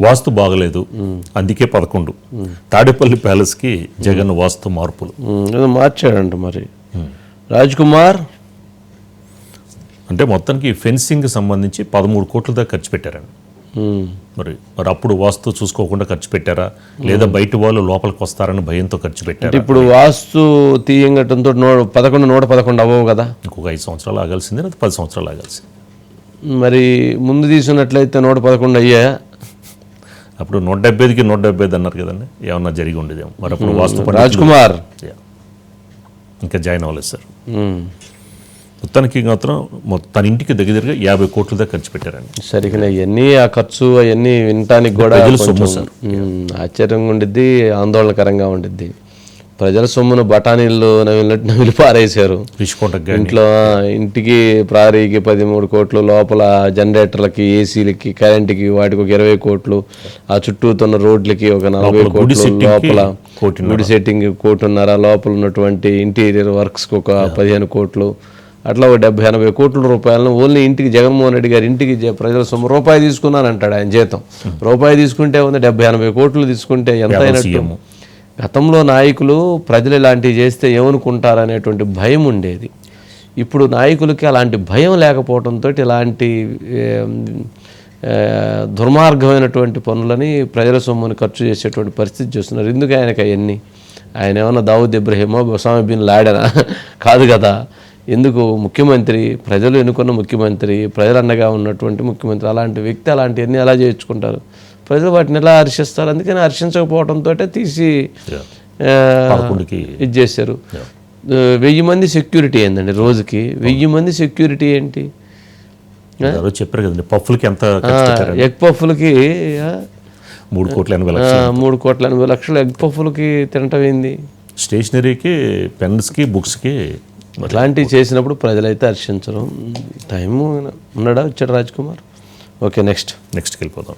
వాస్తు బాగలేదు. అందుకే పదకొండు. తాడేపల్లి ప్యాలెస్కి జగన్ వాస్తు మార్పులు. మార్చాడంట మరి. రాజ్ కుమార్ అంటే మొత్తానికి ఫెన్సింగ్ సంబంధించి పదమూడు కోట్ల దాకా ఖర్చు పెట్టారండి. మరి మరి అప్పుడు వాస్తు చూసుకోకుండా ఖర్చు పెట్టారా? లేదా బయట వాళ్ళు లోపలికి వస్తారని భయంతో ఖర్చు పెట్టారా? ఇప్పుడు వాస్తు తీయంగటంతో పదకొండు నూట పదకొండు అవ్వవు కదా? ఇంకొక ఐదు సంవత్సరాలు ఆగాల్సిందే లేదా పది సంవత్సరాలు ఆగాల్సింది? మరి ముందు తీసుకున్నట్లయితే నూట పదకొండు అయ్యా. అప్పుడు నూట డెబ్బైకి నూట డెబ్బై ఐదు అన్నారు కదండి. ఏమన్నా జరిగి ఉండేదేమో. మరి అప్పుడు వాస్తు రాజ్ కుమార్. ఇంకా జాయిన్ అవ్వలేదు సార్. మొత్తానికి మాత్రం తన ఇంటికి దగ్గర దగ్గర యాభై కోట్ల దాకా ఖర్చు పెట్టారండి. సరిగ్గా అవన్నీ ఆ ఖర్చు అవన్నీ వినటానికి కూడా ఆశ్చర్యంగా ఉండిద్ది ఆందోళనకరంగా ఉండిద్ది. ప్రజల సొమ్మును బఠానీళ్ళు నవిలినట్టు నవిలి పారేశారు. ఇంట్లో ఇంటికి ప్రారీకి పదిమూడు కోట్లు లోపల జనరేటర్లకి ఏసీలకి కరెంటుకి వాటికి ఒక ఇరవై కోట్లు ఆ చుట్టూతున్న రోడ్లకి ఒక నలభై కోట్లు లోపల. గుడి సెట్టింగ్ కోటిన్నర లోపల ఉన్నటువంటి ఇంటీరియర్ వర్క్స్కి ఒక పదిహేను కోట్లు అట్లా ఒక డెబ్బై ఎనభై కోట్ల రూపాయలను ఓన్లీ ఇంటికి జగన్మోహన్ రెడ్డి గారి ఇంటికి ప్రజల సొమ్ము రూపాయి తీసుకున్నాను అంటాడు ఆయన జీతం. రూపాయి తీసుకుంటే ఉంది డెబ్బై ఎనభై కోట్లు తీసుకుంటే ఎంత అయినట్టు? గతంలో నాయకులు ప్రజలు ఇలాంటివి చేస్తే ఏమనుకుంటారనేటువంటి భయం ఉండేది. ఇప్పుడు నాయకులకి అలాంటి భయం లేకపోవడంతో ఇలాంటి దుర్మార్గమైనటువంటి పనులని ప్రజల సొమ్ముని ఖర్చు చేసేటువంటి పరిస్థితి చూస్తున్నారు. ఎందుకు ఆయనకి అవన్నీ? ఆయన ఏమన్నా దావుద్ ఇబ్రహీమో బొసామ బిన్ లాడనా? కాదు కదా. ఎందుకు ముఖ్యమంత్రి ప్రజలు ఎన్నుకున్న ముఖ్యమంత్రి ప్రజలు అండగా ఉన్నటువంటి ముఖ్యమంత్రి అలాంటి వ్యక్తి అలాంటివన్నీ ఎలా చేయించుకుంటారు? ప్రజలు వాటిని ఎలా హర్షిస్తారు? అందుకని హర్షించకపోవడంతో తీసి ఇది చేశారు. వెయ్యి మంది సెక్యూరిటీ ఏందండి రోజుకి. వెయ్యి మంది సెక్యూరిటీ ఏంటి? చెప్పారు కదండి పఫ్లకి ఎంత ఎగ్ పఫ్లకి మూడు కోట్ల ఎనభై లక్షలు. మూడు కోట్ల ఎనభై లక్షలు ఎగ్ పఫ్లకి తినటం ఏంది? స్టేషనరీకి పెన్స్కి బుక్స్కి. ఇట్లాంటివి చేసినప్పుడు ప్రజలైతే హర్షించరు. టైము ఉన్నాడా వచ్చాడు రాజ్ కుమార్? Okay next. నెక్స్ట్కి వెళ్ళిపోదాం.